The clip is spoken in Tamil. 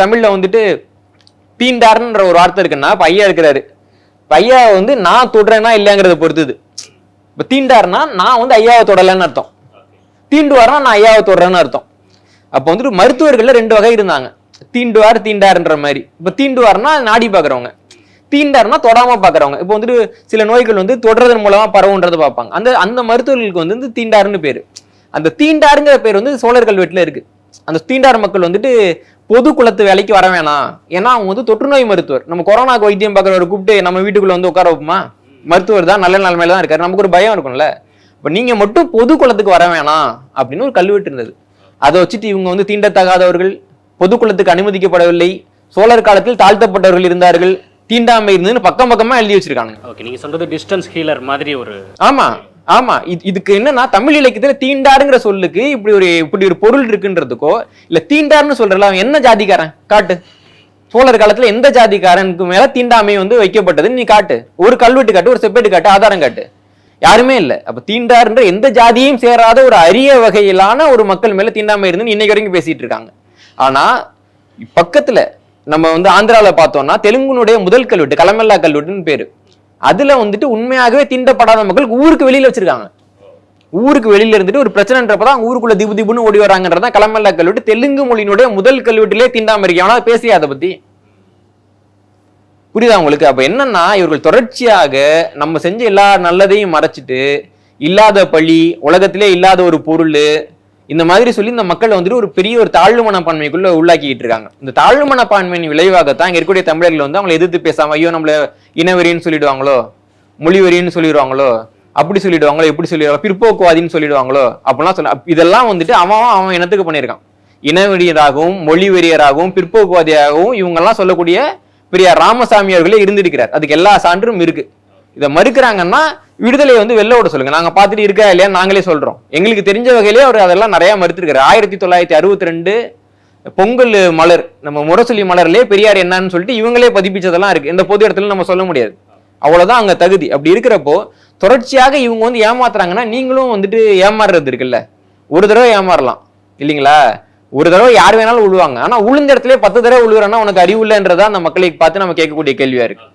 தமிழில் வந்துட்டு பீண்டார்ன்ற ஒரு வார்த்தை இருக்குன்னா இப்ப ஐயா இருக்கிறாரு. இப்ப ஐயா வந்து நான் தொடுறேன்னா இல்லைங்கிறத பொறுத்துது. இப்போ தீண்டார்னா நான் வந்து ஐயாவை தொடலைன்னு அர்த்தம். தீண்டுவார்னா நான் ஐயாவை தொடறேன்னு அர்த்தம். அப்போ வந்துட்டு மருத்துவர்கள்ல ரெண்டு வகை இருந்தாங்க. தீண்டுவார் தீண்டாருன்ற மாதிரி. இப்போ தீண்டுவார்னா நாடி பார்க்குறவங்க தீண்டார்னா தொடாம பார்க்குறவங்க இப்போ வந்துட்டு சில நோய்கள் வந்து தொடர்றதன் மூலமா பரவுன்றதை பார்ப்பாங்க. அந்த அந்த மருத்துவர்களுக்கு வந்து தீண்டாருன்னு பேர். அந்த தீண்டாருங்கிற பேர் வந்து சோழர் கல்வெட்டில் இருக்குது அந்த தீண்டார் மக்கள் வந்துட்டு பொது குலத்து வேலைக்கு வர வேணாம். ஏன்னா அவங்க வந்து தொற்றுநோய் மருத்துவர். நம்ம கொரோனாக்கு வைத்தியம் பார்க்குறவரை கூப்பிட்டு நம்ம வீட்டுக்குள்ள வந்து உட்கார வைப்போமா? மருத்துவர் தான் நல்ல நிலைமையில தான் இருக்காரு. நமக்கு ஒரு பயம் இருக்கும்ல. இப்ப நீங்க மட்டும் பொது குலத்துக்கு வர வேணாம் அப்படின்னு ஒரு கல்வெட்டு இருந்தது. அதை வச்சுட்டு இவங்க வந்து தீண்டத்தகாதவர்கள் பொது குலத்துக்கு அனுமதிக்கப்படவில்லை. சோழர் காலத்தில் தாழ்த்தப்பட்டவர்கள் இருந்தார்கள். தீண்டாமை இருந்ததுன்னு பக்கம் பக்கமா எழுதி வச்சிருக்காங்க ஓகே நீங்க சொல்றது டிஸ்டன்ஸ் ஹீலர் மாதிரி ஒரு ஆமா. ஆமா இது- இதுக்கு என்னன்னா தமிழ் இலக்கியத்துல தீண்டாருங்கிற சொல்லுக்கு இப்படி ஒரு இப்படி ஒரு பொருள் இருக்குன்றதுக்கோ இல்ல தீண்டார்னு சொல்றல அவன் என்ன ஜாதிக்காரன்? காட்டு. சோழர் காலத்துல எந்த ஜாதிக்காரனுக்கு மேல தீண்டாமை வந்து வைக்கப்பட்டதுன்னு நீ காட்டு. ஒரு கல்வெட்டு காட்டு ஒரு செப்பேட்டு காட்டு ஆதாரம் காட்டு. யாருமே இல்ல. அப்ப தீண்டார்ன்ற எந்த ஜாதியும் சேராத ஒரு அரிய வகையிலான ஒரு மக்கள் மேல தீண்டாமை இருந்து இன்னைக்கு வரைக்கும் பேசிட்டு இருக்காங்க. ஆனா பக்கத்துல நம்ம வந்து ஆந்திரால பார்த்தோம்னா தெலுங்குனுடைய முதல் கல்வெட்டு கலமெல்லா கல்வெட்டுன்னு பேரு. அதுல வந்துட்டு உண்மையாகவே தீண்டப்படாத மக்கள் ஊருக்கு வெளியில வச்சிருக்காங்க. ஊருக்கு வெளியில இருந்துட்டு ஒரு பிரச்சனைன்றப்பதான் ஊருக்குள்ள திபு திபுன்னு ஓடி வராங்கன்றதான் கலமெல்லா கல்வெட்டு. தெலுங்கு மொழியினுடைய முதல் கல்வெட்டிலே தீண்டாம இருக்கு ஆனா பேசியா அதை பத்தி? புரியுதா உங்களுக்கு? அப்ப என்னன்னா இவர்கள் தொடர்ச்சியாக நம்ம செஞ்ச எல்லா நல்லதையும் மறைச்சிட்டு இல்லாத பழி உலகத்திலே இல்லாத ஒரு பொருள் இந்த மாதிரி சொல்லி இந்த மக்களை வந்துட்டு ஒரு பெரிய ஒரு தாழ்வு மனப்பான்மைக்குள்ள உள்ளாக்கிட்டு இருக்காங்க. இந்த தாழ்வு மனப்பான்மையின் விளைவாகத்தான் இங்க இருக்கக்கூடிய தமிழர்கள் வந்து அவங்களை எதிர்த்து பேசாம ஐயோ நம்மள இனவெறின்னு சொல்லிடுவாங்களோ? மொழிவெறின்னு சொல்லிடுவாங்களோ? அப்படி சொல்லிடுவாங்களோ? எப்படி சொல்லிடுவாங்க பிற்போக்குவாதின்னு சொல்லிடுவாங்களோ? அப்படிலாம் சொல்ல இதெல்லாம் வந்துட்டு அவன் அவன் அவன் இனத்துக்கு பண்ணியிருக்கான். இனவெறியராகவும் மொழி வெறியராகவும் பிற்போக்குவாதியாகவும் இவங்கெல்லாம் சொல்லக்கூடிய பெரியார் ராமசாமி அவர்களே இருந்திருக்கிறார். அதுக்கு எல்லா சான்றும் இருக்கு. இதை மறுக்கிறாங்கன்னா விடுதலையை வந்து வெளில விட சொல்லுங்க. நாங்க பார்த்துட்டு இருக்கா இல்லையா நாங்களே சொல்றோம். எங்களுக்கு தெரிஞ்ச வகையிலே அவர் அதெல்லாம் நிறைய மறுத்திருக்காரு. ஆயிரத்தி தொள்ளாயிரத்தி அறுபத்தி ரெண்டு பொங்கல் மலர் நம்ம முரசொலி மலர்லயே பெரியார் என்னன்னு சொல்லிட்டு இவங்களே பதிப்பிச்சதெல்லாம் இருக்கு. இந்த பொது இடத்துல நம்ம சொல்ல முடியாது. அவ்வளவுதான் அங்க தகுதி. அப்படி இருக்கிறப்போ தொடர்ச்சியாக இவங்க வந்து ஏமாத்துறாங்கன்னா நீங்களும் வந்துட்டு ஏமாறுறது இருக்குல்ல. ஒரு தடவை ஏமாறலாம். இல்லைங்களா? ஒரு தடவை யார் வேணாலும் விழுவாங்க ஆனா உளுந்த இடத்துல பத்து தடவை விழுவுறன்னா உனக்கு அறிவு இல்லைன்றதா அந்த மக்களை பார்த்து நம்ம கேட்கக்கூடிய கேள்வியா இருக்கு.